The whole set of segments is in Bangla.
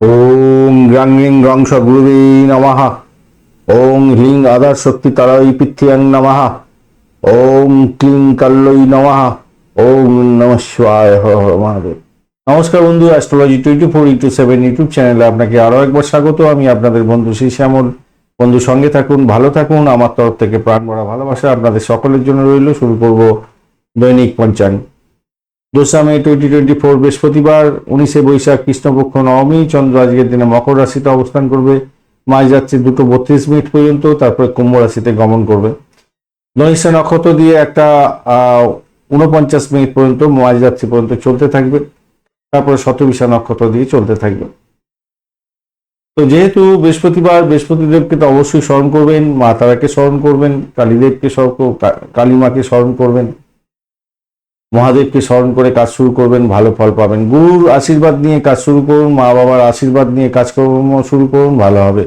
ওম গ্রাং লিং গ্রং সগুরুবে নমঃ। ওম হ্লিং আধার শক্তি তারাই পৃথ্বীয়াং নমঃ। ওম ক্লিং কাল্লই নমঃ। ওম নম মহাদেব। নমস্কার বন্ধু astrology twenty four into seven YouTube চ্যানেলে আপনাকে আরও একবার স্বাগত। আমি আপনাদের বন্ধু শ্রী শ্যামল। বন্ধু, সঙ্গে থাকুন, ভালো থাকুন। আমার তরফ থেকে প্রাণ ভরা ভালোবাসা আপনাদের সকলের জন্য রইল। শুরু করব দৈনিক পঞ্চাঙ্গ দোসরা মে টোয়েন্টি টোয়েন্টি ফোর বৃহস্পতিবার, উনিশে বৈশাখ কৃষ্ণপক্ষ নবমী, চন্দ্র আজকের দিনে মকর রাশিতে অবস্থান করবে। মাস যাচ্ছে দুটো বত্রিশ মিনিট পর্যন্ত, তারপরে কুম্ভ রাশিতে গমন করবে। ধনিষ্ঠা নক্ষত্র দিয়ে একটা উনপঞ্চাশ মিনিট পর্যন্ত, মাঝ যাত্রী পর্যন্ত চলতে থাকবে। তারপরে শতবিশা নক্ষত্র দিয়ে চলতে থাকবে। তো যেহেতু বৃহস্পতিবার, বৃহস্পতিদেবকে তো অবশ্যই স্মরণ করবেন, মা তারাকে স্মরণ করবেন, কালীদেবকে স্মরণ কালীমাকে স্মরণ করবেন। মহাদেবকে স্মরণ করে কাজ শুরু করবেন, ভালো ফল পাবেন। গুরুর আশীর্বাদ নিয়ে কাজ শুরু করুন, মা বাবার আশীর্বাদ নিয়ে কাজকর্ম শুরু করুন, ভালো হবে।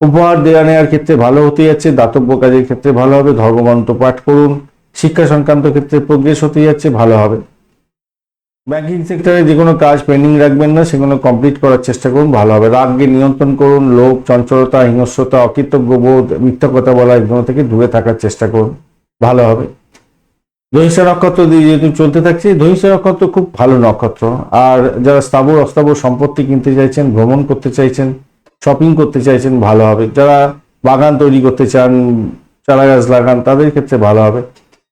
উপহার দেওয়া নেওয়ার ক্ষেত্রে ভালো হতে যাচ্ছে, দাতব্য কাজের ক্ষেত্রে ভালো হবে, ধর্মগ্রন্থ পাঠ করুন, শিক্ষা সংক্রান্ত ক্ষেত্রে প্রোগ্রেস হতে যাচ্ছে, ভালো হবে। ব্যাংকিং সেক্টরে যে কোনো কাজ পেন্ডিং রাখবেন না, সেগুলো কমপ্লিট করার চেষ্টা করুন, ভালো হবে। রাগকে নিয়ন্ত্রণ করুন, লোভ, চঞ্চলতা, হিংস্রতা, অকৃতজ্ঞ বোধ, মিথ্যা কথা বলা, এগুলো থেকে দূরে থাকার চেষ্টা করুন, ভালো হবে। ধনিষ্ঠা নক্ষত্র দিয়ে যেহেতু চলতে থাকছে ধনিষ্ঠা নক্ষত্র খুব ভালো নক্ষত্র। আর যারা স্থাবর, অস্থাবর সম্পত্তি কিনতে চাইছেন, ভ্রমণ করতে চাইছেন শপিং করতে চাইছেন, ভালো হবে। যারা বাগান তৈরি করতে চান, চারা গাছ লাগান, তাদের ক্ষেত্রে ভালো হবে।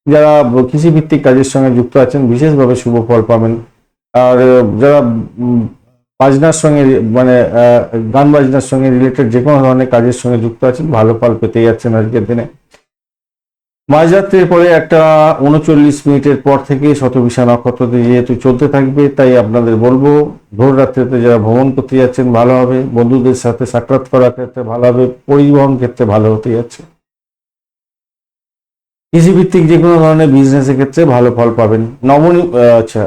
যারা কৃষিভিত্তিক কাজের সঙ্গে যুক্ত আছেন, বিশেষভাবে শুভ ফল পাবেন। আর যারা বাজনার সঙ্গে মানে গান বাজনার সঙ্গে রিলেটেড যে কোনো ধরনের কাজের সঙ্গে যুক্ত আছেন, ভালো ফল পেতে যাচ্ছেন আজকের দিনে। মাঝরাত্রির পরে একটা উনচল্লিশ মিনিটের পর থেকে শতবিশা নক্ষত্রটি যেহেতু চলতে থাকবে, তাই আপনাদের বলব ভোর রাত্রিতে যারা ভ্রমণ করতে যাচ্ছেন ভালো হবে, বন্ধুদের সাথে সাক্ষাৎ করার ক্ষেত্রে ভালো হবে, পরিবহন ক্ষেত্রে ভালো হতে যাচ্ছে। কৃষিভিত্তিক যে কোনো ধরনের বিজনেসের ক্ষেত্রে ভালো ফল পাবেন। নবনী আচ্ছা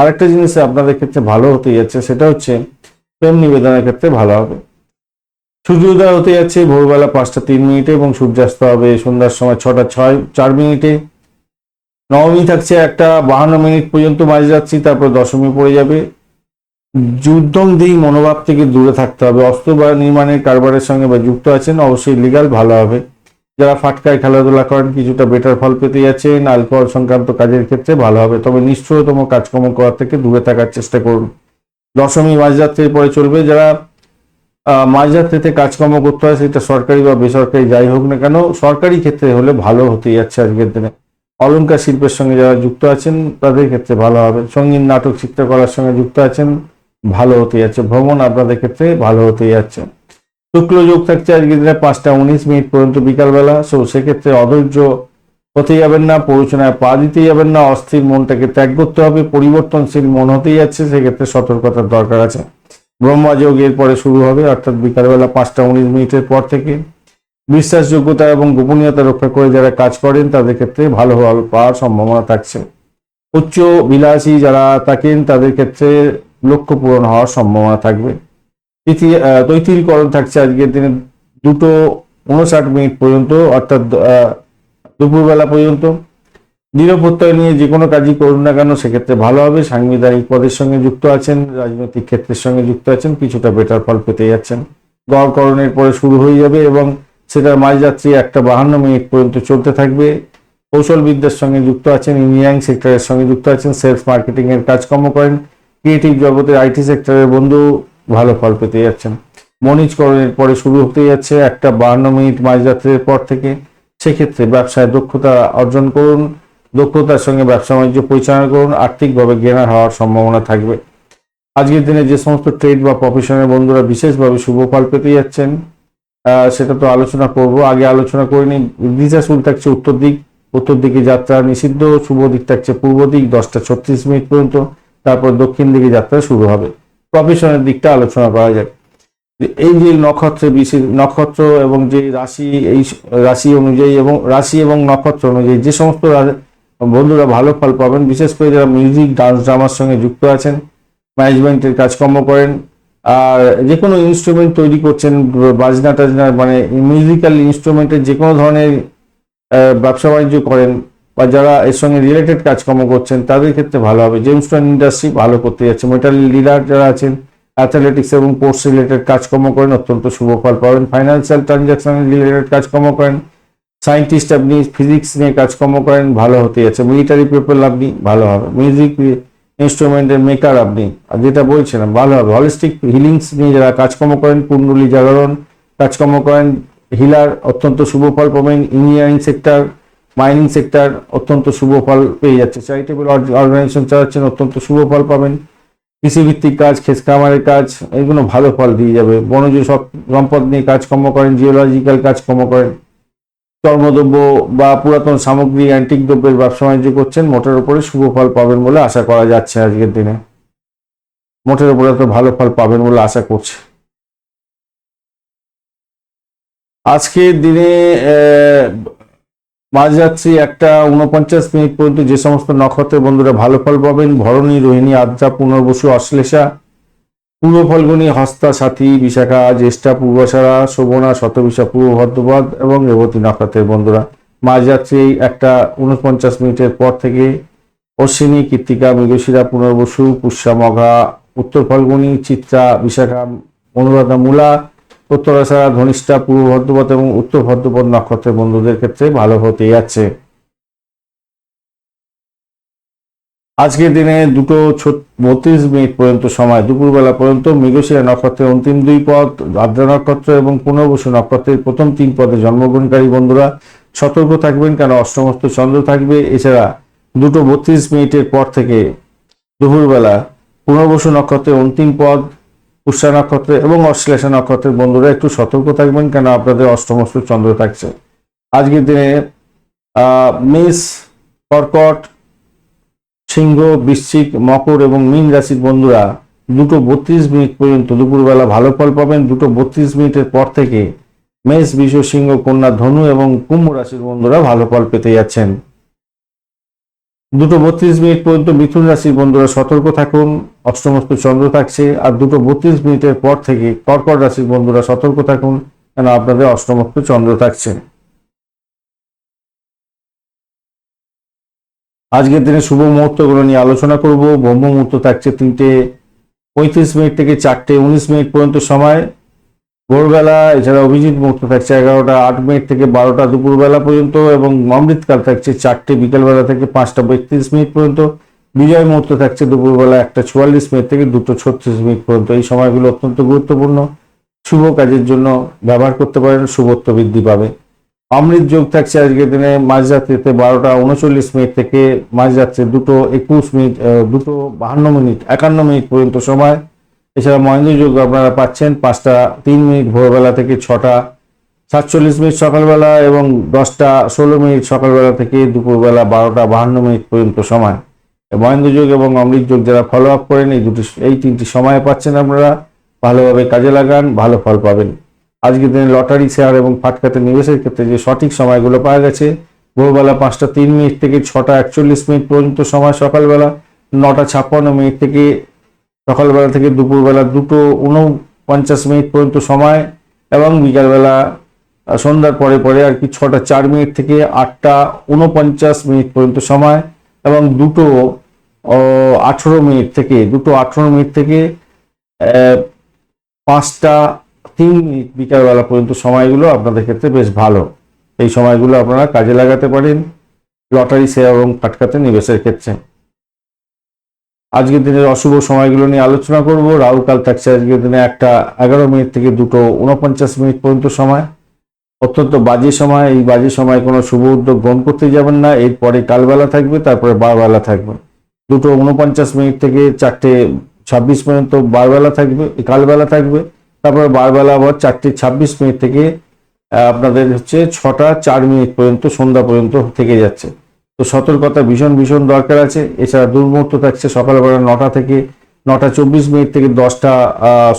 আরেকটা জিনিস আপনাদের ক্ষেত্রে ভালো হতে যাচ্ছে, সেটা হচ্ছে প্রেম নিবেদনের ক্ষেত্রে ভালো হবে। সূর্যোদয় হতে যাচ্ছে, ভোরবেলা পাঁচটা তিন মিনিটে এবং সূর্যাস্ত হবে সন্ধ্যার সময় ছটা ছয়, চার মিনিটে। নবমী থাকছে একটা বাহান্ন মিনিট পর্যন্ত মাঝে যাচ্ছি তারপর দশমী পড়ে যাবে। যুদ্ধম দিই মনোভাব থেকে দূরে থাকতে হবে। অস্ত্র বা নির্মাণের কারবারের সঙ্গে বা যুক্ত আছেন, অবশ্যই লিগাল ভালো হবে। যারা ফাটকায় খেলাধুলা করেন, কিছুটা বেটার ফল পেতে যাচ্ছেন। অ্যালকোহল সংক্রান্ত কাজের ক্ষেত্রে ভালো হবে। তবে নিশ্চয়তম কাজকর্ম করার থেকে দূরে থাকার চেষ্টা করুন। দশমী মাঝরাত্রির পরে চলবে। যারা মাঝরাত্রিতে কাজকর্ম করতে হয়, সেটা সরকারি বা বেসরকারি যাই হোক না কেন, সরকারি ক্ষেত্রে হলে ভালো হতে যাচ্ছে আজকের দিনে। অলংকার শিল্পের সঙ্গে যারা যুক্ত আছেন, তাদের ক্ষেত্রে ভালো হবে। সংগীত, নাটক চিত্রকলার সঙ্গে যুক্ত আছেন, ভালো হতে যাচ্ছে। ভ্রমণ আপনাদের ক্ষেত্রে ভালো হতে যাচ্ছে। শুক্ল যোগ থাকছে আজকের দিনে পাঁচটা উনিশ মিনিট পর্যন্ত বিকালবেলা। সো সেক্ষেত্রে অধৈর্য হতে যাবেন না প্ররোচনায় পা দিতে যাবেন না, অস্থির মনটাকে ত্যাগ করতে হবে, পরিবর্তনশীল মন হতেই যাচ্ছে, সেক্ষেত্রে সতর্কতার দরকার আছে। ব্রহ্মযোগ এর পরে শুরু হবে, অর্থাৎ বিকালবেলা পাঁচটা উনিশ মিনিটের পর থেকে। বিশ্বাসযোগ্যতা এবং গোপনীয়তা রক্ষা করে যারা কাজ করেন, তাদের ক্ষেত্রে ভালো ফল পাওয়ার সম্ভাবনা থাকছে। উচ্চ বিলাসী যারা থাকেন, তাদের ক্ষেত্রে লক্ষ্য পূরণ হওয়ার সম্ভাবনা থাকবে। তৈতিলকরণ থাকছে আজকের দিনে দুটো উনষাট মিনিট পর্যন্ত, অর্থাৎ দুপুরবেলা পর্যন্ত। নিরাপত্তা নিয়ে যে কোনো কাজই করুন না কেন, সেক্ষেত্রে ভালো হবে। সাংবিধানিক পদের সঙ্গে যুক্ত আছেন, রাজনৈতিক ক্ষেত্রের সঙ্গে যুক্ত আছেন, কিছুটা বেটার ফল পেতে যাচ্ছেন। গড়করণের পরে শুরু হয়ে যাবে এবং সেটার মাঝযাত্রী একটা বাহান্ন মিনিট পর্যন্ত চলতে থাকবে। কৌশল বিদ্যার সঙ্গে যুক্ত আছেন ইঞ্জিনিয়ারিং সেক্টরের সঙ্গে যুক্ত আছেন সেলফ মার্কেটিং এর কাজকর্ম করেন। ক্রিয়েটিভ জগতের আইটি সেক্টরের বন্ধু, ভালো ফল পেতে যাচ্ছেন। মনিজকরণের পরে শুরু হতে যাচ্ছে একটা বাহান্ন মিনিট মাঝযাত্রীর পর থেকে। সেক্ষেত্রে ব্যবসায় দক্ষতা অর্জন করুন। দক্ষতার সঙ্গে ব্যবসা বাণিজ্য পরিচালনা করুন, আর্থিকভাবে জ্ঞান হওয়ার সম্ভাবনা থাকবে। আজকের দিনে যে সমস্ত ট্রেড বা প্রফেশনের বন্ধুরা বিশেষভাবে শুভ ফল পেতে যাচ্ছেন সেটা তো আলোচনা করব। আগে আলোচনা করে নিই। শুরু থাকছে উত্তর দিক। উত্তর দিকে যাত্রা নিষিদ্ধ। শুভ দিক থাকছে পূর্ব দিক। দশটা ছত্রিশ মিনিট পর্যন্ত। তারপর দক্ষিণ দিকে যাত্রা শুরু হবে। প্রফেশনের দিকটা আলোচনা করা যাক। এই যে নক্ষত্রে বিশেষ নক্ষত্র এবং যে রাশি, এই রাশি অনুযায়ী এবং রাশি এবং নক্ষত্র অনুযায়ী যে সমস্ত বন্ধুরা ভালো ফল পাবেন। বিশেষ করে যারা মিউজিক ডান্স ড্রামার সঙ্গে যুক্ত আছেন ম্যানেজমেন্টের কাজকর্ম করেন, আর যে কোনো ইনস্ট্রুমেন্ট তৈরি করছেন, বাজনা টাজনা মানে মিউজিক্যাল ইনস্ট্রুমেন্টের যে কোনো ধরনের ব্যবসা বাণিজ্য করেন, বা যারা এর সঙ্গে রিলেটেড কাজকর্ম করছেন, তাদের ক্ষেত্রে ভালো হবে। জেমস্টোন ইন্ডাস্ট্রি ভালো করতে যাচ্ছে। মেটাল লিডার যারা আছেন অ্যাথলেটিক্স এবং স্পোর্টস রিলেটেড কাজকর্ম করেন, অত্যন্ত শুভ ফল পাবেন। ফাইন্যান্সিয়াল ট্রানজাকশন রিলেটেড কাজকর্ম করেন সায়েন্টিস্ট আপনি ফিজিক্স নিয়ে কাজকর্ম করেন, ভালো হতে যাচ্ছে মিলিটারি পিপল আপনি ভালো হবে। মিউজিক ইনস্ট্রুমেন্টের মেকার আপনি। আর যেটা বলছিলাম, ভালো হবে। হলিস্টিক হিলিংস নিয়ে যারা কাজকর্ম করেন, কুণ্ডলী জাগরণ কাজকর্ম করেন হিলার অত্যন্ত শুভ ফল পাবেন। ইঞ্জিনিয়ারিং সেক্টর মাইনিং সেক্টর অত্যন্ত শুভ ফল পেয়ে যাচ্ছে। চ্যারিটেবল অর্গানাইজেশন চালাচ্ছেন, অত্যন্ত শুভ ফল পাবেন। কৃষিভিত্তিক কাজ ক্ষেত খামারের কাজ, এগুলো ভালো ফল দিয়ে যাবে। বনজ সম্পদ নিয়ে কাজকর্ম করেন জিওলজিক্যাল কাজকর্ম করেন। চর্মদ্রব্য বা পুরাতন সামগ্রী অ্যান্টিক দ্রব্যের ব্যবসা বাণিজ্য করছেন, মোটের উপরে শুভ ফল পাবেন বলে আশা করা যাচ্ছে আজকের দিনে। মোটের উপরে তো ভালো ফল পাবেন বলে আশা করছে। আজকের দিনে মাঝরাত্রি একটা উনপঞ্চাশ মিনিট পর্যন্ত যে সমস্ত নক্ষত্রের বন্ধুরা ভালো ফল পাবেন, ভরণী, রোহিণী, আদ্রা, পুনর্বসু, অশ্লেষা পূর্ব ফলগুনি হস্তা সাথী, বিশাখা, জ্যেষ্ঠা পূর্বসারা শোভনা শতবিশা পূর্ব ভদ্রপদ এবং রেবতী নক্ষত্রের বন্ধুরা। মাঝরাত্রি একটা উনপঞ্চাশ মিনিটের পর থেকে অশ্বিনী কৃত্তিকা মৃগশিরা, পুনর্বসু, পুষ্যা, মঘা, উত্তর ফলগুনি, চিত্রা, বিশাখা, অনুরাধা মূলা, উত্তরাশারা, ধনিষ্ঠা, পূর্ব ভদ্রপদ এবং উত্তর ভদ্রপদ নক্ষত্রের বন্ধুদের ক্ষেত্রে ভালো হতে যাচ্ছে। আজকের দিনে দুটো বত্রিশ মিনিট পর্যন্ত সময়, দুপুরবেলা পর্যন্ত মৃগশিরা নক্ষত্রের অন্তিম দুই পদ আদ্রা নক্ষত্র এবং পুনর্বসু নক্ষত্রের প্রথম তিন পদে জন্মগ্রহণকারী বন্ধুরা। সতর্ক থাকবেন কেন? অষ্টমস্ত চন্দ্র থাকবে। এছাড়া দুটো বত্রিশ মিনিটের পর থেকে দুপুরবেলা পুনর্বসু নক্ষত্রের অন্তিম পদ, পুষ্যা নক্ষত্রে এবং অশ্লেষা নক্ষত্রের বন্ধুরা একটু সতর্ক থাকবেন কেন? আপনাদের অষ্টমস্ত চন্দ্র থাকছে। আজকের দিনে মেষ, কর্কট সিংহ, বৃশ্চিক, মকর এবং মীন রাশির বন্ধুরা দুটো বত্রিশ মিনিট পর্যন্ত দুপুরবেলা ভালো ফল পাবেন। দুটো বত্রিশ মিনিটের পর থেকে মেষ, বিষ, সিংহ, কন্যা, ধনু এবং কুম্ভ রাশির বন্ধুরা ভালো ফল পেতে যাচ্ছেন। দুটো বত্রিশ মিনিট পর্যন্ত মিথুন রাশির বন্ধুরা সতর্ক থাকুন। অষ্টমস্ত চন্দ্র থাকছে আর দুটো বত্রিশ মিনিটের পর থেকে কর্কট রাশির বন্ধুরা সতর্ক থাকুন। কেন? আপনাদের অষ্টমস্ত চন্দ্র থাকছে। আজকের দিনে শুভ মুহূর্তগুলো নিয়ে আলোচনা করব। ব্রহ্ম মুহূর্ত থাকছে তিনটে পঁয়ত্রিশ মিনিট থেকে চারটে উনিশ মিনিট পর্যন্ত সময়। ভোরবেলা, এছাড়া অভিজিৎ মুহূর্ত থাকছে এগারোটা, আট মিনিট থেকে বারোটা দুপুরবেলা পর্যন্ত এবং অমৃতকাল থাকছে চারটে, বিকেলবেলা থেকে পাঁচটা বত্রিশ মিনিট পর্যন্ত। বিজয় মুহূর্ত থাকছে দুপুরবেলা একটা চুয়াল্লিশ মিনিট থেকে দুটো ছত্রিশ মিনিট পর্যন্ত। এই সময়গুলো অত্যন্ত গুরুত্বপূর্ণ। শুভ কাজের জন্য ব্যবহার করতে পারেন, শুভত্ব বৃদ্ধি পাবে। অমৃত যোগ থাকছে আজকের দিনে মাঝরাত্রিতে বারোটা উনচল্লিশ মিনিট থেকে মাঝরাত্রে দুটো একুশ মিনিট দুটো বাহান্ন মিনিট, একান্ন মিনিট পর্যন্ত সময়। এছাড়া মহেন্দ্র যোগ আপনারা পাচ্ছেন পাঁচটা তিন মিনিট ভোরবেলা থেকে ছটা, সাতচল্লিশ মিনিট সকালবেলা এবং দশটা ষোলো মিনিট সকালবেলা থেকে দুপুরবেলা বারোটা বাহান্ন মিনিট পর্যন্ত সময়। মহেন্দ্র যোগ এবং অমৃত যোগ যারা ফলো আপ করেন, এই দুটি, এই তিনটি সময় পাচ্ছেন আপনারা। ভালোভাবে কাজে লাগান, ভালো ফল পাবেন। আজকের দিনে লটারি, শেয়ার এবং ফাটকাতে নিবেশের ক্ষেত্রে যে সঠিক সময়গুলো পাওয়া গেছে, ভোরবেলা পাঁচটা তিন মিনিট থেকে ছটা একচল্লিশ মিনিট পর্যন্ত সময় সকালবেলা, নটা ছাপ্পান্ন মিনিট থেকে সকালবেলা থেকে দুপুরবেলা দুটো উনপঞ্চাশ মিনিট পর্যন্ত সময় এবং বিকালবেলা সন্ধ্যার পরে পরে আর কি ছটা চার মিনিট থেকে আটটা উনপঞ্চাশ মিনিট পর্যন্ত সময় এবং দুটো আঠেরো মিনিট থেকে, দুটো আঠেরো মিনিট থেকে পাঁচটা তিন মিনিট বিকালবেলা পর্যন্ত সময়গুলো আপনাদের ক্ষেত্রে বেশ ভালো। এই সময়গুলো আপনারা কাজে লাগাতে পারেন লটারি, শেয়ার এবং ফাটকাতে নিবেশের ক্ষেত্রে। আজকের দিনের অশুভ সময়গুলো নিয়ে আলোচনা করব। রাহুকাল থাকছে আজকের দিনে একটা এগারো মিনিট থেকে দুটো উনপঞ্চাশ মিনিট পর্যন্ত সময়। অত্যন্ত বাজে সময়। এই বাজে সময় কোনো শুভ উদ্যোগ গ্রহণ করতে যাবেন না। এরপরে কালবেলা থাকবে, তারপরে বারবেলা থাকবে। দুটো উনপঞ্চাশ মিনিট থেকে চারটে ছাব্বিশ পর্যন্ত বারবেলা থাকবে, কালবেলা থাকবে। তারপরে বারবেলা আবার চারটে ছাব্বিশ মিনিট থেকে আপনাদের হচ্ছে ছটা চার মিনিট পর্যন্ত, সন্ধ্যা পর্যন্ত থেকে যাচ্ছে। তো সতর্কতা ভীষণ ভীষণ দরকার আছে। এছাড়া দুর্মুহূর্ত থাকছে সকালবেলা নটা থেকে, নটা চব্বিশ মিনিট থেকে দশটা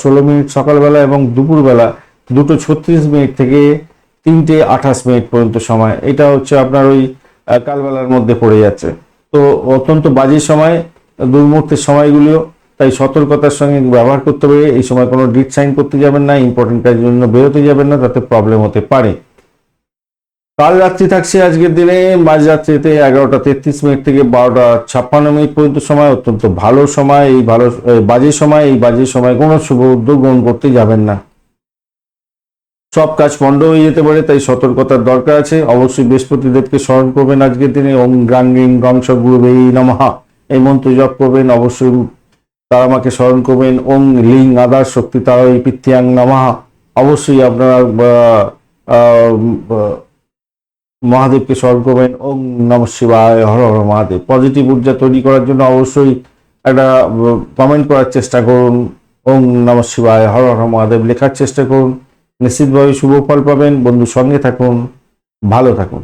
ষোলো মিনিট সকালবেলা এবং দুপুরবেলা দুটো ছত্রিশ মিনিট থেকে তিনটে আঠাশ মিনিট পর্যন্ত সময়। এটা হচ্ছে আপনার ওই কালবেলার মধ্যে পড়ে যাচ্ছে। তো অত্যন্ত বাজে সময়, দুর্মুহূর্তের সময়গুলিও। তাই সতর্কতার সঙ্গে ব্যবহার করতে হবে। এই সময় কোনো ডিট সাইন করতে যাবেন না ইম্পর্টেন্ট কাজের জন্য বেরোতে যাবেন না, তাতে প্রবলেম হতে পারে। কাল রাত্রি থাকছে আজকের দিনে মাঝরাত্রিতে এগারোটা তেত্রিশ মিনিট থেকে বারোটা ছাপ্পান্ন মিনিট পর্যন্ত সময়, অত্যন্ত ভালো সময়। এই ভালো বাজে সময়, এই বাজে সময় কোনো শুভ উদ্যোগ গ্রহণ করতে যাবেন না। সব কাজ পণ্ড হয়ে যেতে পারে, তাই সতর্কতার দরকার আছে। অবশ্যই বৃহস্পতিদেবকে স্মরণ করবেন আজকের দিনে। ওম গ্রাং গংস এই নমহা এই মন্ত্র জপ করবেন, অবশ্যই তারা আমাকে স্মরণ করবেন। ওম লিং আদার শক্তি তারা এই পিত্যাং নমহা অবশ্যই আপনারা মহাদেবকে স্মরণ করবেন। ওম নম শিবায়, হর হর মহাদেব। পজিটিভ ঊর্জা তৈরি করার জন্য অবশ্যই একটা কমেন্ট করার চেষ্টা করুন। ওম নম শিবায়, হর হর মহাদেব লেখার চেষ্টা করুন। নিশ্চিতভাবে শুভ ফল পাবেন। বন্ধুর সঙ্গে থাকুন। ভালো থাকুন।